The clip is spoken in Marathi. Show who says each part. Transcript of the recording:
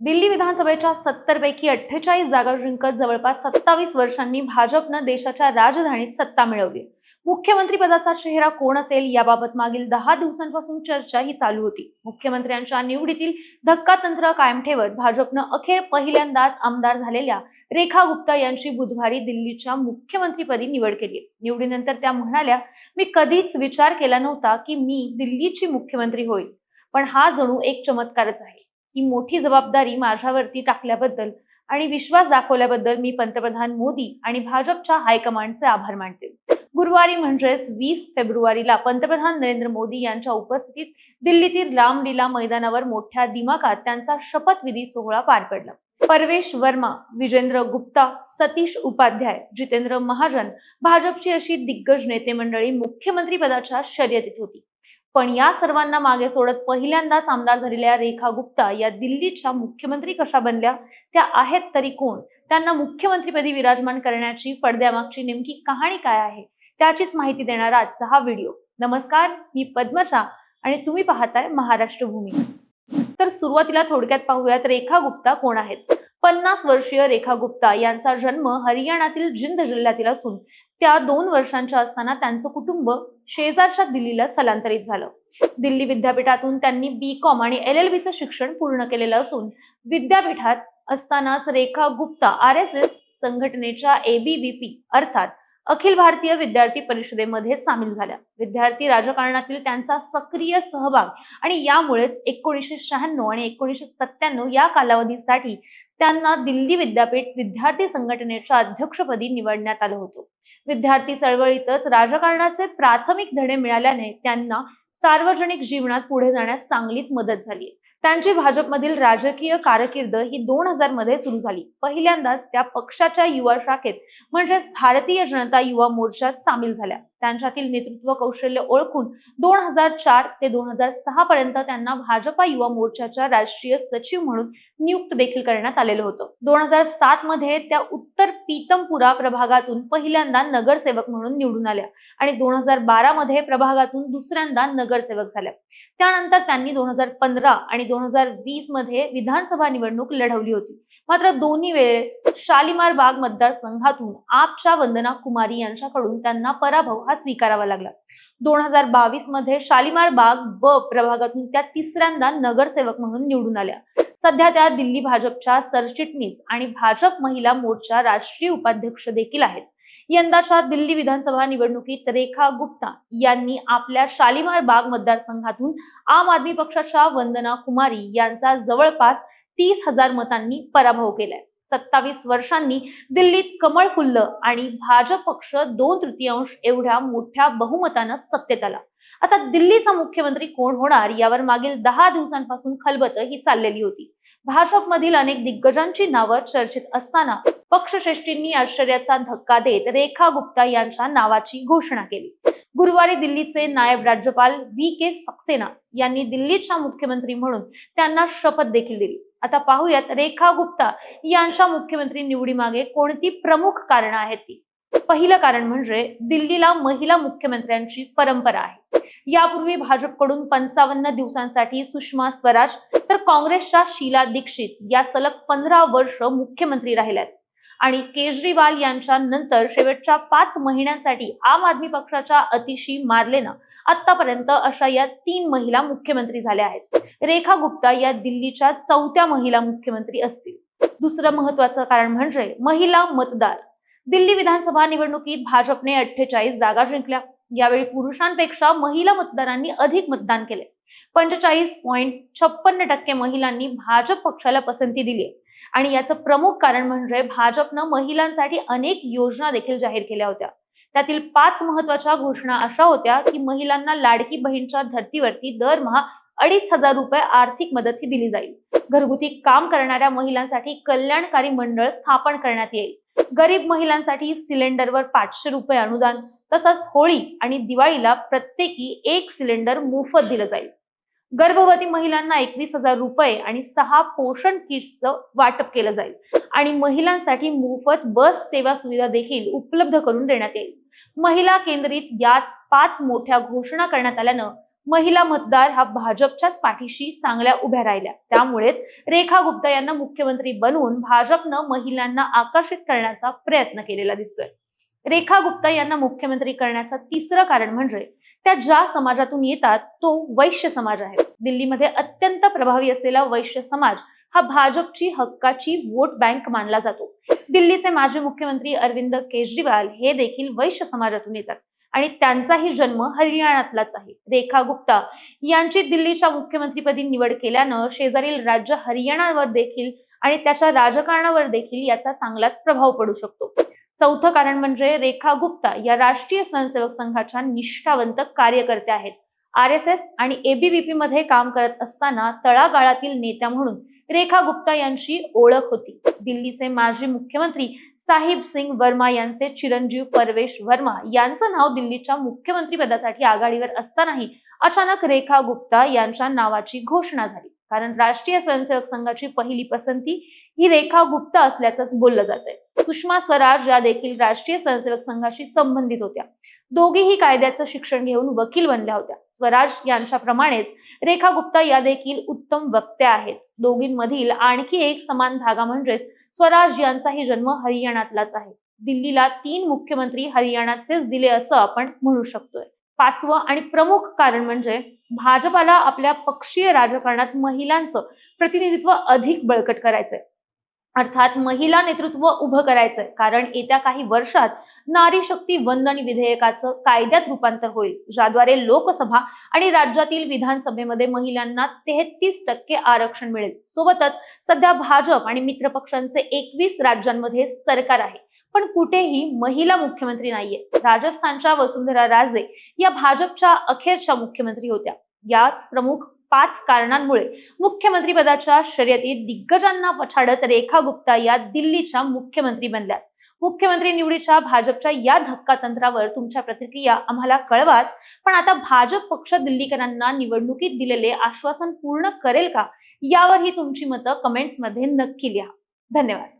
Speaker 1: दिल्ली विधानसभेच्या सत्तर पैकी अठ्ठेचाळीस जागा जिंकत जवळपास सत्तावीस वर्षांनी भाजपनं देशाच्या राजधानीत सत्ता मिळवली. मुख्यमंत्री पदाचा चेहरा कोण असेल याबाबत मागील दहा दिवसांपासून चर्चा ही चालू होती. मुख्यमंत्र्यांच्या निवडीतील धक्का तंत्र कायम ठेवत भाजपनं अखेर पहिल्यांदाच आमदार झालेल्या रेखा गुप्ता यांची बुधवारी दिल्लीच्या मुख्यमंत्रीपदी निवड केली. निवडीनंतर त्या म्हणाल्या मी कधीच विचार केला नव्हता की मी दिल्लीची मुख्यमंत्री होईल पण हा जणू एक चमत्कारच आहे. ही मोठी जबाबदारी माझ्यावरती टाकल्याबद्दल आणि विश्वास दाखवल्याबद्दल मी पंतप्रधान मोदी आणि भाजपच्या हायकमांडचे आभार मानते. गुरुवारी म्हणजेच वीस फेब्रुवारीला पंतप्रधान नरेंद्र मोदी यांच्या उपस्थितीत दिल्लीतील रामलीला मैदानावर मोठ्या दिमाकात त्यांचा शपथविधी सोहळा पार पडला. परवेश वर्मा विजेंद्र गुप्ता सतीश उपाध्याय जितेंद्र महाजन भाजपची अशी दिग्गज नेते मंडळी मुख्यमंत्री पदाच्या शर्यतीत होती. पण या सर्वांना मागे सोडत पहिल्यांदाच आमदार झालेल्या रेखा गुप्ता या दिल्लीच्या मुख्यमंत्री कशा बनल्या? त्या आहेत तरी कोण? त्यांना मुख्यमंत्रीपदी विराजमान करण्याची पडद्यामागची नेमकी कहाणी काय आहे? त्याचीच माहिती देणारा आजचा हा व्हिडिओ. नमस्कार मी पद्मशा आणि तुम्ही पाहताय महाराष्ट्र भूमी तर सुरुवातीला थोडक्यात पाहूयात रेखा गुप्ता कोण आहेत? पन्नास वर्षीय रेखा गुप्ता यांचा जन्म हरियाणातील जिंद जिल्ह्यातील असून त्या दोन वर्षांच्या असताना त्यांचं कुटुंब शेजारच्या दिल्लीला स्थलांतरित झालं. दिल्ली विद्यापीठातून त्यांनी बी कॉम आणि एल एल बीचं शिक्षण पूर्ण केलेलं असून विद्यापीठात असतानाच Rekha Gupta R S S संघटनेच्या एबीव्हीपी अर्थात अखिल भारतीय विद्यार्थी परिषदेमध्ये सामील झाल्या. विद्यार्थी राजकारणातील त्यांचा सक्रिय सहभाग आणि यामुळेच एकोणीसशे शहाण्णव आणि एकोणीसशे सत्त्याण्णव या कालावधीसाठी त्यांना दिल्ली विद्यापीठ विद्यार्थी संघटनेच्या अध्यक्षपदी निवडण्यात आलं होतं. विद्यार्थी चळवळीतच राजकारणाचे प्राथमिक धडे मिळाल्याने त्यांना सार्वजनिक जीवनात पुढे जाण्यास चांगलीच मदत झाली त्यांची भाजपमधील राजकीय कारकीर्द ही दोन हजारमध्ये सुरू झाली. पहिल्यांदाच त्या पक्षाच्या युवा शाखेत म्हणजेच भारतीय जनता युवा मोर्चात सामील झाल्या. त्यांच्यातील नेतृत्व कौशल्य ओळखून दोन हजार चार ते दोन हजार सहा पर्यंत त्यांना भाजपा युवा मोर्चाच्या राष्ट्रीय सचिव म्हणून नियुक्त देखील करण्यात आलेलं होतं. दोन हजार सात मध्ये त्या उत्तर पीतमपुरा प्रभागातून पहिल्यांदा नगरसेवक म्हणून निवडून आल्या आणि दोन हजार बारा मध्ये प्रभागातून दुसऱ्यांदा नगरसेवक झाल्या. त्यानंतर त्यांनी दोन हजार पंधरा आणि दोन हजार वीसमध्ये विधानसभा निवडणूक लढवली होती. मात्र दोन्ही वेळेस शालिमार बाग मतदारसंघातून आपच्या वंदना कुमारी यांच्याकडून त्यांना पराभव हा स्वीकारावा लागला. दोन हजार बावीसमध्ये शालिमार बाग ब प्रभागातून त्या तिसऱ्यांदा नगरसेवक म्हणून निवडून आल्या. सध्या त्या दिल्ली भाजपच्या सरचिटणीस आणि भाजप महिला मोर्चा राष्ट्रीय उपाध्यक्ष देखील आहेत. यंदाच्या दिल्ली विधानसभा निवडणुकीत रेखा गुप्ता यांनी आपल्या शालिमार बाग मतदारसंघातून आम आदमी पक्षाच्या वंदना कुमारी यांचा जवळपास तीस हजार मतांनी पराभव केलाय. सत्तावीस वर्षांनी दिल्लीत कमळ फुललं आणि भाजप पक्ष दोन तृतीयांश एवढ्या मोठ्या बहुमतानं सत्तेत आला. आता दिल्लीचा मुख्यमंत्री कोण होणार यावर मागील दहा दिवसांपासून खलबत ही चाललेली होती. भाजपमधील अनेक दिग्गजांची नावं चर्चेत असताना पक्षश्रेष्ठींनी आश्चर्याचा धक्का देत रेखा गुप्ता यांच्या नावाची घोषणा केली. गुरुवारी दिल्लीचे नायब राज्यपाल व्ही के सक्सेना यांनी दिल्लीच्या मुख्यमंत्री म्हणून त्यांना शपथ देखील दिली. आता पाहूयात रेखा गुप्ता यांच्या मुख्यमंत्री निवडीमागे कोणती प्रमुख कारण आहेत ती? पहिलं कारण म्हणजे दिल्लीला महिला मुख्यमंत्र्यांची परंपरा आहे. यापूर्वी भाजपकडून पंचावन्न दिवसांसाठी सुषमा स्वराज तर काँग्रेसच्या शीला दीक्षित या सलग पंधरा वर्ष मुख्यमंत्री राहिल्यात. आणि केजरीवाल यांच्या नंतर शेवटच्या पाच महिन्यांसाठी आम आदमी पक्षाच्या अतिशी मारलेनं आतापर्यंत अशा या तीन महिला मुख्यमंत्री झाल्या आहेत. रेखा गुप्ता या दिल्लीच्या चौथ्या महिला मुख्यमंत्री असतील. दुसरं महत्वाचं कारण म्हणजे महिला मतदार. दिल्ली विधानसभा निवडणुकीत भाजपने अठ्ठेचाळीस जागा जिंकल्या. यावेळी पुरुषांपेक्षा महिला मतदारांनी अधिक मतदान केले. पंचेचाळीस पॉईंट छप्पन्न टक्के महिलांनी भाजप पक्षाला पसंती दिली आणि याचं प्रमुख कारण म्हणजे भाजपनं महिलांसाठी अनेक योजना देखील जाहीर केल्या होत्या. त्यातील पाच महत्त्वाच्या घोषणा अशा होत्या की महिलांना लाडकी बहीणच्या धर्तीवरती दरमहा अडीच हजार रुपये आर्थिक मदत ही दिली जाईल. घरगुती काम करणाऱ्या महिलांसाठी कल्याणकारी मंडळ स्थापन करण्यात येईल. गरीब महिलांसाठी सिलेंडरवर पाचशे रुपये अनुदान तसंच होळी आणि दिवाळीला प्रत्येकी एक सिलेंडर मोफत दिलं जाईल. गर्भवती महिलांना एकवीस हजार रुपये आणि सहा पोषण किट्सचं वाटप केलं जाईल. आणि महिलांसाठी मोफत बस सेवा सुविधा देखील उपलब्ध करून देण्यात येईल. महिला केंद्रित याच पाच मोठ्या घोषणा करण्यात आल्यानं महिला मतदार हा भाजपच्याच पाठीशी चांगल्या उभ्या राहिल्या. त्यामुळेच रेखा गुप्ता यांना मुख्यमंत्री बनवून भाजपनं महिलांना आकर्षित करण्याचा प्रयत्न केलेला दिसतोय. रेखा गुप्ता यांना मुख्यमंत्री करण्याचं तिसरं कारण म्हणजे त्या ज्या समाजातून येतात तो वैश्य समाज आहे. दिल्लीमध्ये अत्यंत प्रभावी असलेला वैश्य समाज हा भाजपची हक्काची वोट बँक मानला जातो. दिल्लीचे माजी मुख्यमंत्री अरविंद केजरीवाल हे देखील वैश्य समाजातून येतात. आणि त्यांचाही जन्म हरियाणातलाच आहे. रेखा गुप्ता यांची दिल्लीच्या मुख्यमंत्रीपदी निवड केल्यानं शेजारील राज्य हरियाणावर देखील आणि त्याच्या राजकारणावर देखील याचा चांगलाच प्रभाव पडू शकतो. चौथं कारण म्हणजे रेखा गुप्ता या राष्ट्रीय स्वयंसेवक संघाच्या निष्ठावंत कार्यकर्त्या आहेत. आर एस एस आणि एबीव्हीपी मध्ये काम करत असताना तळागाळातील नेत्या म्हणून रेखा गुप्ता यांची ओळख होती. दिल्लीचे माजी मुख्यमंत्री साहिब सिंग वर्मा यांचे चिरंजीव परवेश वर्मा यांचं नाव दिल्लीच्या मुख्यमंत्री पदासाठी आघाडीवर असतानाही अचानक रेखा गुप्ता यांच्या नावाची घोषणा झाली. कारण राष्ट्रीय स्वयंसेवक संघाची पहिली पसंती ही रेखा गुप्ता असल्याचंच बोललं जातंय. सुषमा स्वराज या देखील राष्ट्रीय स्वयंसेवक संघाशी संबंधित होत्या दोघीही कायद्याचं शिक्षण घेऊन वकील बनल्या होत्या. स्वराज यांच्याप्रमाणेच रेखा गुप्ता या देखील उत्तम वक्त्या आहेत. दोघींमधील आणखी एक समान धागा म्हणजेच स्वराज यांचाही जन्म हरियाणातलाच आहे. दिल्लीला तीन मुख्यमंत्री हरियाणाचेच दिले असं आपण म्हणू शकतोय. पाचवं आणि प्रमुख कारण म्हणजे भाजपाला आपल्या पक्षीय राजकारणात महिलांचं प्रतिनिधित्व अधिक बळकट करायचंय. अर्थात महिला नेतृत्व उभं करायचंय. कारण येत्या काही वर्षात नारी शक्ती वंदन विधेयकाचं कायद्यात रूपांतर होईल ज्याद्वारे लोकसभा आणि राज्यातील विधानसभेमध्ये महिलांना तेहतीस टक्के आरक्षण मिळेल. सोबतच सध्या भाजप आणि मित्र पक्षांचे एकवीस राज्यांमध्ये सरकार आहे. पण कुठेही महिला मुख्यमंत्री नाहीये. राजस्थानच्या वसुंधरा राजे या भाजपच्या अखेरच्या मुख्यमंत्री होत्या. याच प्रमुख पाच कारणांमुळे मुख्यमंत्री पदाच्या शर्यतीत दिग्गजांना पछाडत रेखा गुप्ता या दिल्लीच्या मुख्यमंत्री बनल्या मुख्यमंत्री निवडीच्या भाजपच्या या धक्का तंत्रावर तुमच्या प्रतिक्रिया आम्हाला कळवाच पण आता भाजप पक्ष दिल्लीकरांना निवडणुकीत दिलेले आश्वासन पूर्ण करेल का? यावर ही तुमची मतं कमेंट्समध्ये नक्की लिहा. धन्यवाद.